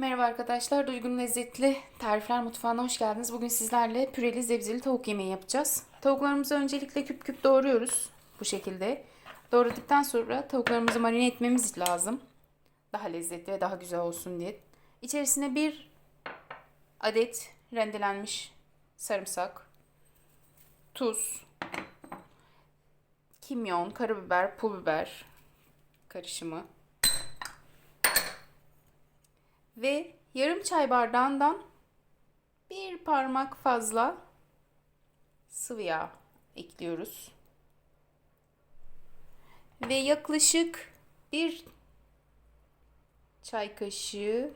Merhaba arkadaşlar, Duygu'nun lezzetli tarifler mutfağına hoş geldiniz. Bugün sizlerle püreli zebzeli tavuk yemeği yapacağız. Tavuklarımızı öncelikle küp küp doğruyoruz bu şekilde. Doğradıktan sonra tavuklarımızı marine etmemiz lazım. Daha lezzetli ve daha güzel olsun diye. İçerisine bir adet rendelenmiş sarımsak, tuz, kimyon, karabiber, pul biber karışımı ve yarım çay bardağından bir parmak fazla sıvı yağ ekliyoruz. Ve yaklaşık bir çay kaşığı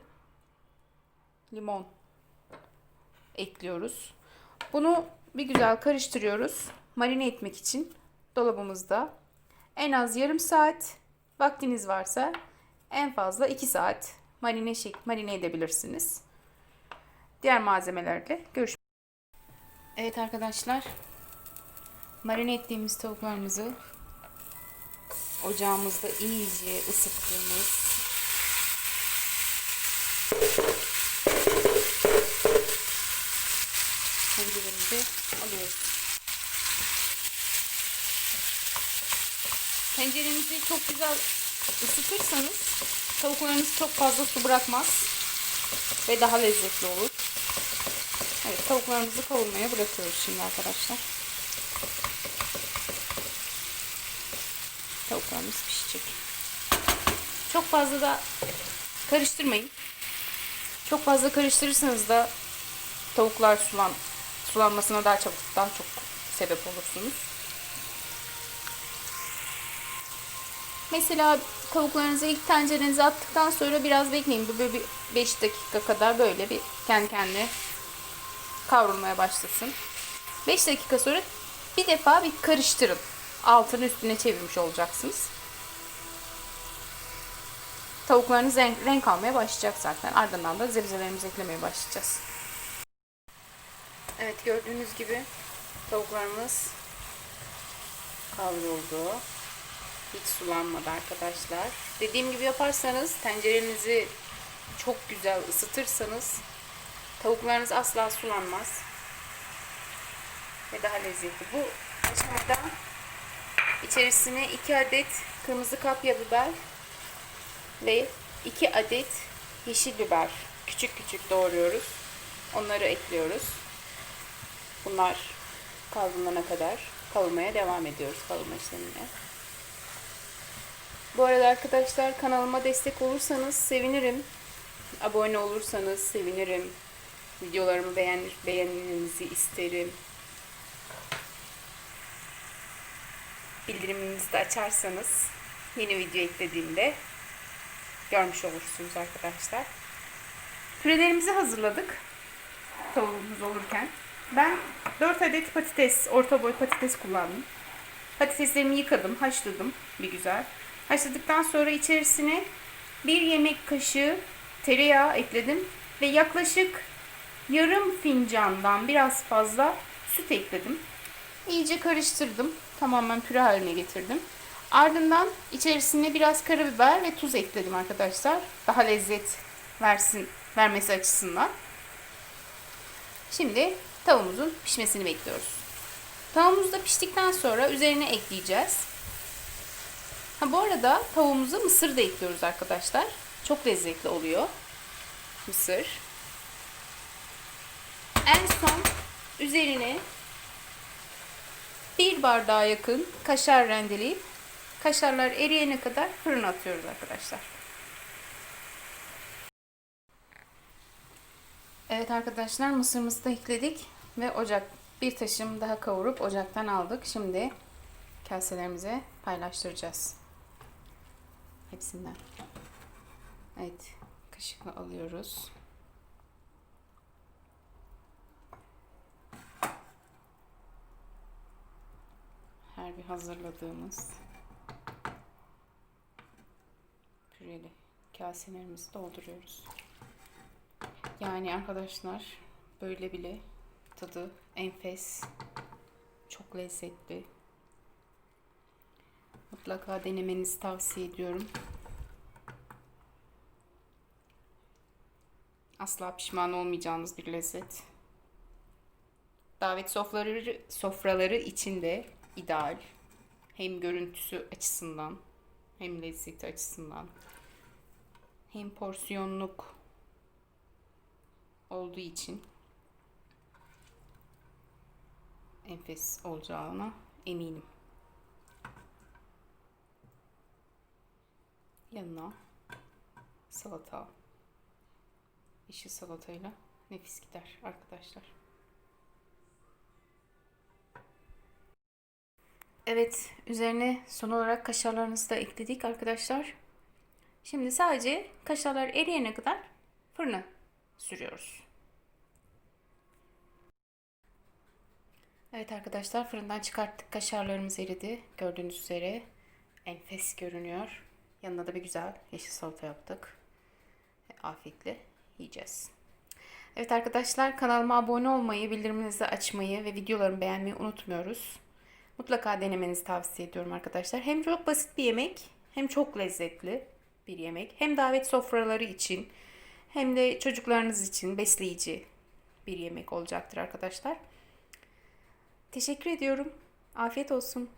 limon ekliyoruz. Bunu bir güzel karıştırıyoruz. Marine etmek için dolabımızda en az yarım saat vaktiniz varsa en fazla 2 saat marine şek marine edebilirsiniz. Diğer malzemelerle görüşmek Evet arkadaşlar. Marine ettiğimiz tavuklarımızı ocağımızda iyice ısıttığımız tenceremize alıyoruz. Tencerenizi çok güzel ısıtırsanız tavuklarınız çok fazla su bırakmaz ve daha lezzetli olur. Evet tavuklarımızı kavurmaya bırakıyoruz şimdi arkadaşlar. Tavuklarımız pişecek. Çok fazla da karıştırmayın. Çok fazla karıştırırsanız da tavuklar sulan sulanmasına daha çabuk daha çok sebep olursunuz. Mesela tavuklarınızı ilk tencerenize attıktan sonra biraz bekleyin. Böyle bir 5 dakika kadar böyle bir kendi kendine kavrulmaya başlasın. 5 dakika sonra bir defa bir karıştırın. Altını üstüne çevirmiş olacaksınız. Tavuklarınız renk, renk almaya başlayacak zaten. Ardından da zebzelerimizi eklemeye başlayacağız. Evet gördüğünüz gibi tavuklarımız kavruldu. Hiç sulanmadı arkadaşlar. Dediğim gibi yaparsanız tencerenizi çok güzel ısıtırsanız tavuklarınız asla sulanmaz. Ve daha lezzetli. Bu aşamada içerisine 2 adet kırmızı kapya biber ve 2 adet yeşil biber küçük küçük doğruyoruz. Onları ekliyoruz. Bunlar kavrulana kadar kavurmaya devam ediyoruz kavurma işlemine. Bu arada arkadaşlar kanalıma destek olursanız sevinirim. Abone olursanız sevinirim. Videolarımı beğenir, beğenmenizi isterim. Bildiriminizi de açarsanız yeni video eklediğimde görmüş olursunuz arkadaşlar. Pürelerimizi hazırladık. Tavuğumuz olurken. Ben 4 adet patates, orta boy patates kullandım. Patateslerimi yıkadım, haşladım bir güzel. Haşladıktan sonra içerisine bir yemek kaşığı tereyağı ekledim ve yaklaşık yarım fincandan biraz fazla süt ekledim. İyice karıştırdım. Tamamen püre haline getirdim. Ardından içerisine biraz karabiber ve tuz ekledim arkadaşlar. Daha lezzet versin vermesi açısından. Şimdi tavuğumuzun pişmesini bekliyoruz. Tavuğumuz da piştikten sonra üzerine ekleyeceğiz. Ha bu arada tavuğumuza mısır da ekliyoruz arkadaşlar. Çok lezzetli oluyor. Mısır. En son üzerine bir bardağa yakın kaşar rendeleyip kaşarlar eriyene kadar fırına atıyoruz arkadaşlar. Evet arkadaşlar mısırımızı da ekledik ve ocak bir taşım daha kavurup ocaktan aldık. Şimdi kaselerimize paylaştıracağız. Hepsinden. Evet. Kaşıkla alıyoruz. Her bir hazırladığımız püreli kaselerimizi dolduruyoruz. Yani arkadaşlar böyle bile tadı enfes. Çok lezzetli. Mutlaka denemenizi tavsiye ediyorum. Asla pişman olmayacağınız bir lezzet. Davet sofraları sofraları için de ideal. Hem görüntüsü açısından hem lezzeti açısından hem porsiyonluk olduğu için enfes olacağına eminim. Yanına salata, yeşil salatayla nefis gider arkadaşlar. Evet, üzerine son olarak kaşarlarınızı da ekledik arkadaşlar. Şimdi sadece kaşarlar eriyene kadar fırına sürüyoruz. Evet arkadaşlar fırından çıkarttık. Kaşarlarımız eridi. Gördüğünüz üzere enfes görünüyor. Yanına da bir güzel yeşil salata yaptık. E, Afiyetle yiyeceğiz. Evet arkadaşlar kanalıma abone olmayı, bildirimlerinizi açmayı ve videolarımı beğenmeyi unutmuyoruz. Mutlaka denemenizi tavsiye ediyorum arkadaşlar. Hem çok basit bir yemek hem çok lezzetli bir yemek. Hem davet sofraları için hem de çocuklarınız için besleyici bir yemek olacaktır arkadaşlar. Teşekkür ediyorum. Afiyet olsun.